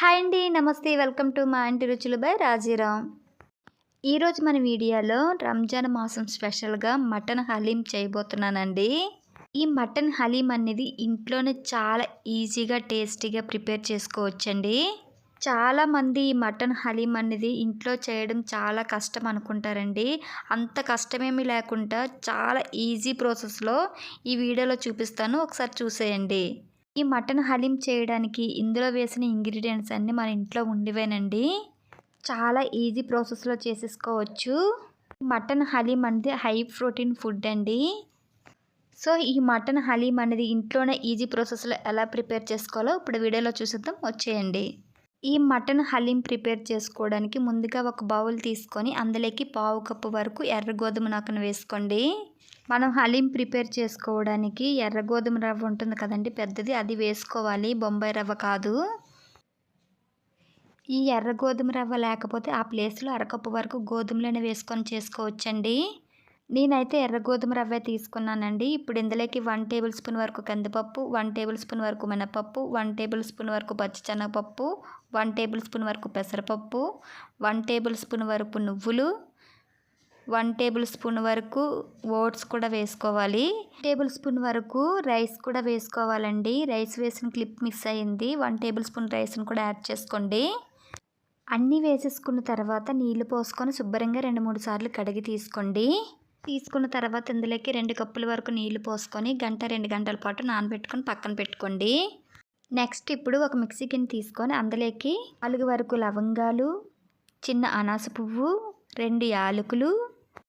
Hi అండి నమస్తే welcome to మా ఇంటి రుచులు బై రాజీరామ్ ఈరోజు మన వీడియోలో రంజాన్ మాసం స్పెషల్గా మటన్ హలీం చేయబోతున్నానండి. ఈ మటన్ హలీం అనేది ఇంట్లోనే చాలా ఈజీగా టేస్టీగా ప్రిపేర్ చేసుకోవచ్చండి. చాలామంది ఈ మటన్ హలీం అనేది ఇంట్లో చేయడం చాలా కష్టం అనుకుంటారండి. అంత కష్టమేమీ లేకుండా చాలా ఈజీ ప్రాసెస్లో ఈ వీడియోలో చూపిస్తాను. ఒకసారి చూసేయండి. ఈ మటన్ హలీం చేయడానికి ఇందులో వేసిన ఇంగ్రీడియంట్స్ అన్నీ మన ఇంట్లో ఉండివేనండి. చాలా ఈజీ ప్రాసెస్లో చేసేసుకోవచ్చు. మటన్ హలీం అనేది హై ప్రోటీన్ ఫుడ్ అండి. సో ఈ మటన్ హలీం అనేది ఇంట్లోనే ఈజీ ప్రాసెస్లో ఎలా ప్రిపేర్ చేసుకోవాలో ఇప్పుడు వీడియోలో చూసేద్దాం. వచ్చేయండి. ఈ మటన్ హలీం ప్రిపేర్ చేసుకోవడానికి ముందుగా ఒక బౌల్ తీసుకొని అందులోకి పావు కప్పు వరకు ఎర్ర గోధుమ నాకను వేసుకోండి. మనం హలీం ప్రిపేర్ చేసుకోవడానికి ఎర్ర గోధుమ రవ్వ ఉంటుంది కదండి పెద్దది. అది వేసుకోవాలి. బొంబాయి రవ్వ కాదు. ఈ ఎర్ర గోధుమ రవ్వ లేకపోతే ఆ ప్లేస్లో అరకప్పు వరకు గోధుమలను వేసుకొని చేసుకోవచ్చండి. నేనైతే ఎర్ర గోధుమ రవ్వ తీసుకున్నానండి. ఇప్పుడు ఇందులోకి వన్ టేబుల్ స్పూన్ వరకు కందిపప్పు వన్ టేబుల్ స్పూన్ వరకు మినపప్పు వన్ టేబుల్ స్పూన్ వరకు పచ్చిశనగపప్పు వన్ టేబుల్ స్పూన్ వరకు పెసరపప్పు వన్ టేబుల్ స్పూన్ వరకు నువ్వులు వన్ టేబుల్ స్పూన్ వరకు ఓట్స్ కూడా వేసుకోవాలి. టేబుల్ స్పూన్ వరకు రైస్ కూడా వేసుకోవాలండి. రైస్ వేసిన క్లిప్ మిక్స్ అయ్యింది వన్ టేబుల్ స్పూన్ రైస్ని కూడా యాడ్ చేసుకోండి. అన్నీ వేసేసుకున్న తర్వాత నీళ్ళు పోసుకొని శుభ్రంగా రెండు మూడు సార్లు కడిగి తీసుకోండి. తీసుకున్న తర్వాత ఇందులోకి రెండు కప్పుల వరకు నీళ్ళు పోసుకొని గంట రెండు గంటల పాటు నానబెట్టుకొని పక్కన పెట్టుకోండి. నెక్స్ట్ ఇప్పుడు ఒక మిక్సీ గిన్నె తీసుకొని అందులోకి నాలుగు వరకు లవంగాలు చిన్న అనాస పువ్వు రెండు యాలకులు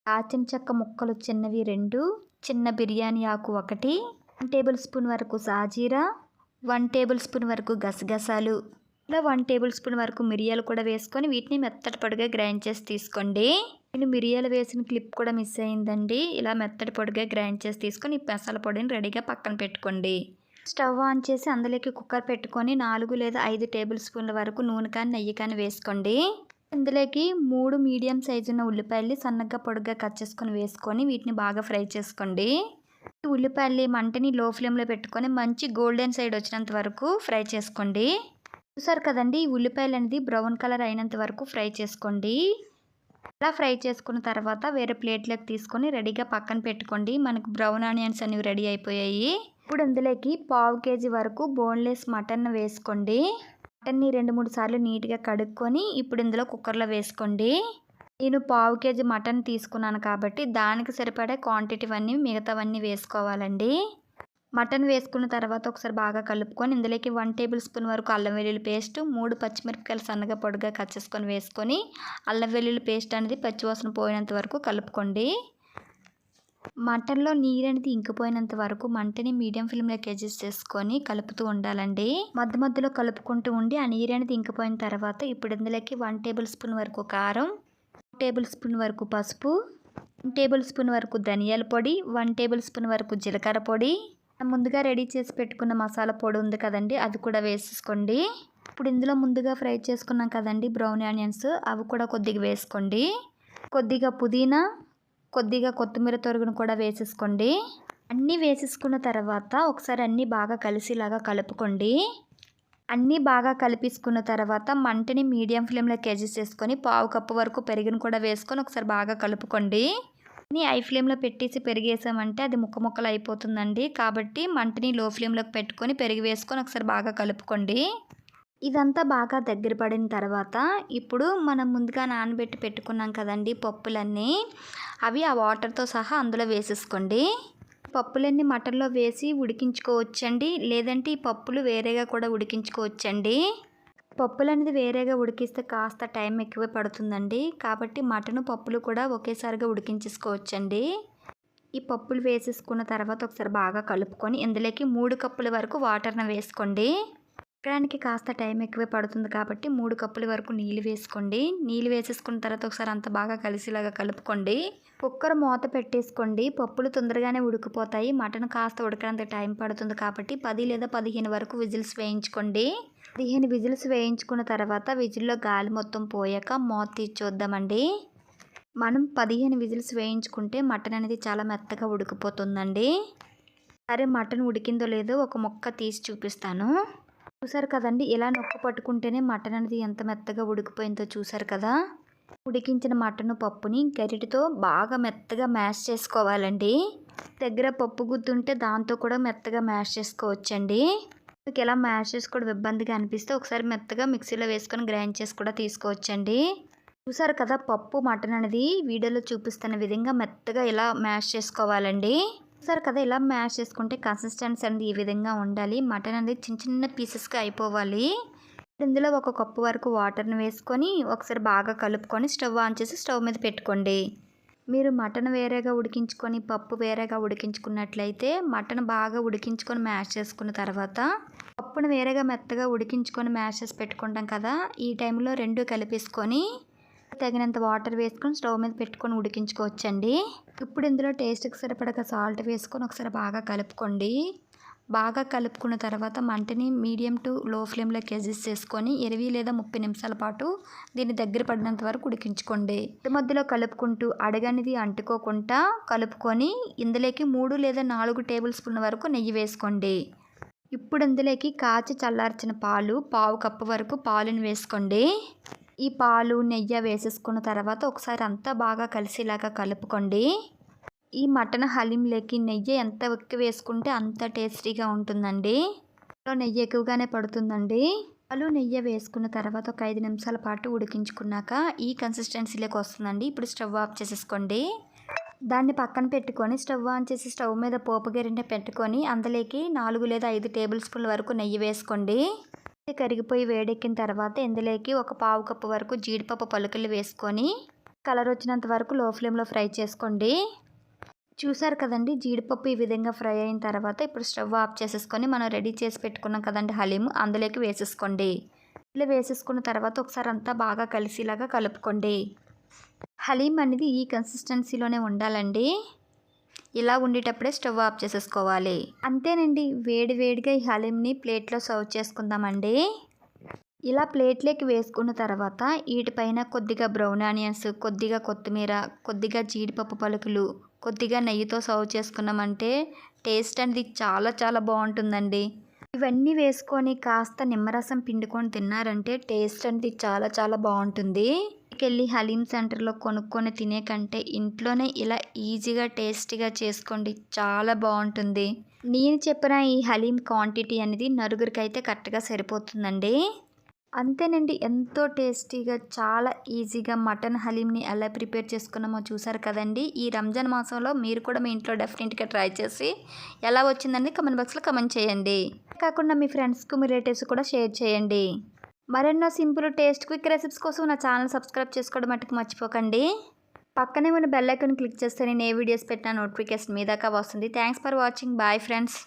దాచిన చెక్క ముక్కలు చిన్నవి రెండు చిన్న బిర్యానీ ఆకు ఒకటి వన్ టేబుల్ స్పూన్ వరకు సాజీరా వన్ టేబుల్ స్పూన్ వరకు గసగసాలు ఇలా వన్ టేబుల్ స్పూన్ వరకు మిరియాలు కూడా వేసుకొని వీటిని మెత్తటి పొడిగా గ్రైండ్ చేసి తీసుకోండి. నేను మిరియాలు వేసిన క్లిప్ కూడా మిస్ అయిందండి. ఇలా మెత్తటి పొడిగా గ్రైండ్ చేసి తీసుకొని ఈ మసాలా పొడిని రెడీగా పక్కన పెట్టుకోండి. స్టవ్ ఆన్ చేసి అందులోకి కుక్కర్ పెట్టుకొని నాలుగు లేదా ఐదు టేబుల్ స్పూన్ల వరకు నూనె కానీ నెయ్యి కానీ వేసుకోండి. ఇందులోకి మూడు మీడియం సైజు ఉన్న ఉల్లిపాయలు సన్నగా పొడుగ్గా కట్ చేసుకొని వేసుకొని వీటిని బాగా ఫ్రై చేసుకోండి. ఉల్లిపాయలు మంటని లో ఫ్లేమ్లో పెట్టుకొని మంచి గోల్డెన్ సైడ్ వచ్చినంత వరకు ఫ్రై చేసుకోండి. చూసారు కదండి ఈ ఉల్లిపాయలు అనేది బ్రౌన్ కలర్ అయినంత వరకు ఫ్రై చేసుకోండి. అలా ఫ్రై చేసుకున్న తర్వాత వేరే ప్లేట్లోకి తీసుకొని రెడీగా పక్కన పెట్టుకోండి. మనకు బ్రౌన్ ఆనియన్స్ అనేవి రెడీ అయిపోయాయి. ఇప్పుడు ఇందులోకి పావు కేజీ వరకు బోన్లెస్ మటన్ వేసుకోండి. మటన్ని రెండు మూడు సార్లు నీట్గా కడుక్కొని ఇప్పుడు ఇందులో కుక్కర్లో వేసుకోండి. నేను పావు కేజీ మటన్ తీసుకున్నాను కాబట్టి దానికి సరిపడే క్వాంటిటీ అన్నీ మిగతావన్నీ వేసుకోవాలండి. మటన్ వేసుకున్న తర్వాత ఒకసారి బాగా కలుపుకొని ఇందులోకి వన్ టేబుల్ స్పూన్ వరకు అల్లం వెల్లుల్లి పేస్ట్ మూడు పచ్చిమిరపకాయలు సన్నగా పొడిగా కట్ చేసుకొని వేసుకొని అల్లం వెల్లుల్లి పేస్ట్ అనేది పచ్చివాసన పోయినంత వరకు కలుపుకోండి. మటన్లో నీరు అనేది ఇంకిపోయినంత వరకు మంటని మీడియం ఫ్లేమ్లోకి అడ్జస్ట్ చేసుకొని కలుపుతూ ఉండాలండి. మధ్య మధ్యలో కలుపుకుంటూ ఉండి ఆ నీరు అనేది ఇంకిపోయిన తర్వాత ఇప్పుడు ఇందులోకి వన్ టేబుల్ స్పూన్ వరకు కారం టేబుల్ స్పూన్ వరకు పసుపు వన్ టేబుల్ స్పూన్ వరకు ధనియాల పొడి వన్ టేబుల్ స్పూన్ వరకు జీలకర్ర పొడి ముందుగా రెడీ చేసి పెట్టుకున్న మసాలా పొడి ఉంది కదండి అది కూడా వేసేసుకోండి. ఇప్పుడు ఇందులో ముందుగా ఫ్రై చేసుకున్నాం కదండి బ్రౌన్ ఆనియన్స్ అవి కూడా కొద్దిగా వేసుకోండి. కొద్దిగా పుదీనా కొద్దిగా కొత్తిమీర తొరుగును కూడా వేసేసుకోండి. అన్నీ వేసేసుకున్న తర్వాత ఒకసారి అన్నీ బాగా కలిసిలాగా కలుపుకోండి. అన్నీ బాగా కలిపేసుకున్న తర్వాత మంటని మీడియం ఫ్లేమ్లోకి అడ్జస్ట్ చేసుకొని పావు కప్పు వరకు పెరుగును కూడా వేసుకొని ఒకసారి బాగా కలుపుకోండి. ఐ ఫ్లేమ్లో పెట్టేసి పెరిగేసామంటే అది ముక్క ముక్కలు అయిపోతుందండి. కాబట్టి మంటని లో ఫ్లేమ్లోకి పెట్టుకొని పెరిగి వేసుకొని ఒకసారి బాగా కలుపుకోండి. ఇదంతా బాగా దగ్గర పడిన తర్వాత ఇప్పుడు మనం ముందుగా నానబెట్టి పెట్టుకున్నాం కదండి పప్పులన్నీ. అవి ఆ వాటర్తో సహా అందులో వేసేసుకోండి. పప్పులన్నీ మటన్లో వేసి ఉడికించుకోవచ్చండి. లేదంటే ఈ పప్పులు వేరేగా కూడా ఉడికించుకోవచ్చండి. పప్పులు అనేది వేరేగా ఉడికిస్తే కాస్త టైం ఎక్కువ పడుతుందండి. కాబట్టి మటన్ పప్పులు కూడా ఒకేసారిగా ఉడికించేసుకోవచ్చండి. ఈ పప్పులు వేసేసుకున్న తర్వాత ఒకసారి బాగా కలుపుకొని ఇందులోకి మూడు కప్పుల వరకు వాటర్ని వేసుకోండి. ఉడకడానికి కాస్త టైం ఎక్కువే పడుతుంది కాబట్టి మూడు కప్పుల వరకు నీళ్ళు వేసుకోండి. నీళ్ళు వేసేసుకున్న తర్వాత ఒకసారి అంత బాగా కలిసిలాగా కలుపుకోండి. కుక్కర్ మూత పెట్టేసుకోండి. పప్పులు తొందరగానే ఉడికిపోతాయి. మటన్ కాస్త ఉడకడానికి టైం పడుతుంది కాబట్టి పది లేదా పదిహేను వరకు విజిల్స్ వేయించుకోండి. పదిహేను విజిల్స్ వేయించుకున్న తర్వాత విజిల్లో గాలి మొత్తం పోయాక మూత తీర్చొద్దామండి మనం పదిహేను విజిల్స్ వేయించుకుంటే మటన్ అనేది చాలా మెత్తగా ఉడికిపోతుందండి. సరే మటన్ ఉడికిందో లేదో ఒక మొక్క తీసి చూపిస్తాను. చూసారు కదండి ఇలా నొక్కు పట్టుకుంటేనే మటన్ అనేది ఎంత మెత్తగా ఉడికిపోయిందో చూసారు కదా? ఉడికించిన మటన్ పప్పుని గరిటతో బాగా మెత్తగా మ్యాష్ చేసుకోవాలండి. దగ్గర పప్పు గుత్తుంటే దాంతో కూడా మెత్తగా మ్యాష్ చేసుకోవచ్చండి. మీకు ఎలా మ్యాష్ చేసుకోవడం ఇబ్బందిగా అనిపిస్తే ఒకసారి మెత్తగా మిక్సీలో వేసుకొని గ్రైండ్ చేసి కూడా తీసుకోవచ్చండి. చూసారు కదా పప్పు మటన్ అనేది వీడియోలో చూపిస్తున్న విధంగా మెత్తగా ఇలా మ్యాష్ చేసుకోవాలండి. చూసారు కదా ఇలా మ్యాష్ చేసుకుంటే కన్సిస్టెన్సీ అనేది ఈ విధంగా ఉండాలి. మటన్ అనేది చిన్న చిన్న పీసెస్గా అయిపోవాలి. ఇందులో ఒక కప్పు వరకు వాటర్ని వేసుకొని ఒకసారి బాగా కలుపుకొని స్టవ్ ఆన్ చేసి స్టవ్ మీద పెట్టుకోండి. మీరు మటన్ వేరేగా ఉడికించుకొని పప్పు వేరేగా ఉడికించుకున్నట్లయితే మటన్ బాగా ఉడికించుకొని మ్యాష్ చేసుకున్న తర్వాత పప్పును వేరేగా మెత్తగా ఉడికించుకొని మ్యాష్ చేసి పెట్టుకుంటాం కదా ఈ టైంలో రెండు కలిపేసుకొని తగినంత వాటర్ వేసుకొని స్టవ్ మీద పెట్టుకొని ఉడికించుకోవచ్చండి. ఇప్పుడు ఇందులో టేస్ట్కి సరిపడగా సాల్ట్ వేసుకొని ఒకసారి బాగా కలుపుకోండి. బాగా కలుపుకున్న తర్వాత మంటని మీడియం టు లో ఫ్లేమ్లోకి అడ్జస్ట్ చేసుకొని ఇరవై లేదా ముప్పై నిమిషాల పాటు దీన్ని దగ్గర పడినంత వరకు ఉడికించుకోండి. ఇటు మధ్యలో కలుపుకుంటూ అడగనిది అంటుకోకుండా కలుపుకొని ఇందులోకి మూడు లేదా నాలుగు టేబుల్ స్పూన్ వరకు నెయ్యి వేసుకోండి. ఇప్పుడు ఇందులోకి కాచి చల్లార్చిన పాలు పావు కప్పు వరకు పాలుని వేసుకోండి. ఈ పాలు నెయ్యి వేసేసుకున్న తర్వాత ఒకసారి అంతా బాగా కలిసేలాగా కలుపుకోండి. ఈ మటన్ హలీంలోకి నెయ్యి ఎంత ఎక్కువ వేసుకుంటే అంత టేస్టీగా ఉంటుందండి. నెయ్యి ఎక్కువగానే పడుతుందండి. పాలు నెయ్యి వేసుకున్న తర్వాత ఒక ఐదు నిమిషాల పాటు ఉడికించుకున్నాక ఈ కన్సిస్టెన్సీలోకి వస్తుందండి. ఇప్పుడు స్టవ్ ఆఫ్ చేసేసుకోండి. దాన్ని పక్కన పెట్టుకొని స్టవ్ ఆన్ చేసి స్టవ్ మీద పోపు గిరింట పెట్టుకొని అందులోకి నాలుగు లేదా ఐదు టేబుల్ స్పూన్ల వరకు నెయ్యి వేసుకోండి. కరిగిపోయి వేడెక్కిన తర్వాత ఇందులోకి ఒక పావు కప్పు వరకు జీడిపప్పు పలుకులు వేసుకొని కలర్ వచ్చినంత వరకు లో ఫ్లేమ్లో ఫ్రై చేసుకోండి. చూసారు కదండి జీడిపప్పు ఈ విధంగా ఫ్రై అయిన తర్వాత ఇప్పుడు స్టవ్ ఆఫ్ చేసేసుకొని మనం రెడీ చేసి పెట్టుకున్నాం కదండి హలీము అందులోకి వేసేసుకోండి. ఇలా వేసేసుకున్న తర్వాత ఒకసారి అంతా బాగా కలిసేలాగా కలుపుకోండి. హలీం అనేది ఈ కన్సిస్టెన్సీలోనే ఉండాలండి. ఇలా ఉండేటప్పుడే స్టవ్ ఆఫ్ చేసేసుకోవాలి. అంతేనండి వేడి వేడిగా ఈ హలీంని ప్లేట్లో సర్వ్ చేసుకుందామండి. ఇలా ప్లేట్లోకి వేసుకున్న తర్వాత వీటిపైన కొద్దిగా బ్రౌన్ ఆనియన్స్ కొద్దిగా కొత్తిమీర కొద్దిగా జీడిపప్పు పలుకులు కొద్దిగా నెయ్యితో సర్వ్ చేసుకున్నామంటే టేస్ట్ అనేది చాలా చాలా బాగుంటుందండి. ఇవన్నీ వేసుకొని కాస్త నిమ్మరసం పిండుకొని తిన్నారంటే టేస్ట్ అనేది చాలా చాలా బాగుంటుంది. వెళ్ళి హలీం సెంటర్లో కొనుక్కొని తినే కంటే ఇంట్లోనే ఇలా ఈజీగా టేస్టీగా చేసుకోండి. చాలా బాగుంటుంది. నేను చెప్పిన ఈ హలీం క్వాంటిటీ అనేది నలుగురికి అయితే కరెక్ట్గా సరిపోతుందండి. అంతేనండి ఎంతో టేస్టీగా చాలా ఈజీగా మటన్ హలీంని ఎలా ప్రిపేర్ చేసుకున్నామో చూసారు కదండి. ఈ రంజాన్ మాసంలో మీరు కూడా మీ ఇంట్లో డెఫినెట్గా ట్రై చేసి ఎలా వచ్చిందని కమెంట్ బాక్స్లో కమెంట్ చేయండి. కాకుండా మీ ఫ్రెండ్స్కు మీ రిలేటివ్స్ కూడా షేర్ చేయండి. మరెన్నో సింపుల్ టేస్ట్ క్విక్ రెసిపీస్ కోసం నా ఛానల్ సబ్స్క్రైబ్ చేసుకోవడం మటుకు మర్చిపోకండి. పక్కనే ఉన్న బెల్ ఐకాన్ క్లిక్ చేస్తే నేను ఏ వీడియోస్ పెట్టినా నోటిఫికేషన్ మీ దాకా వస్తుంది. Thanks for watching. Bye friends.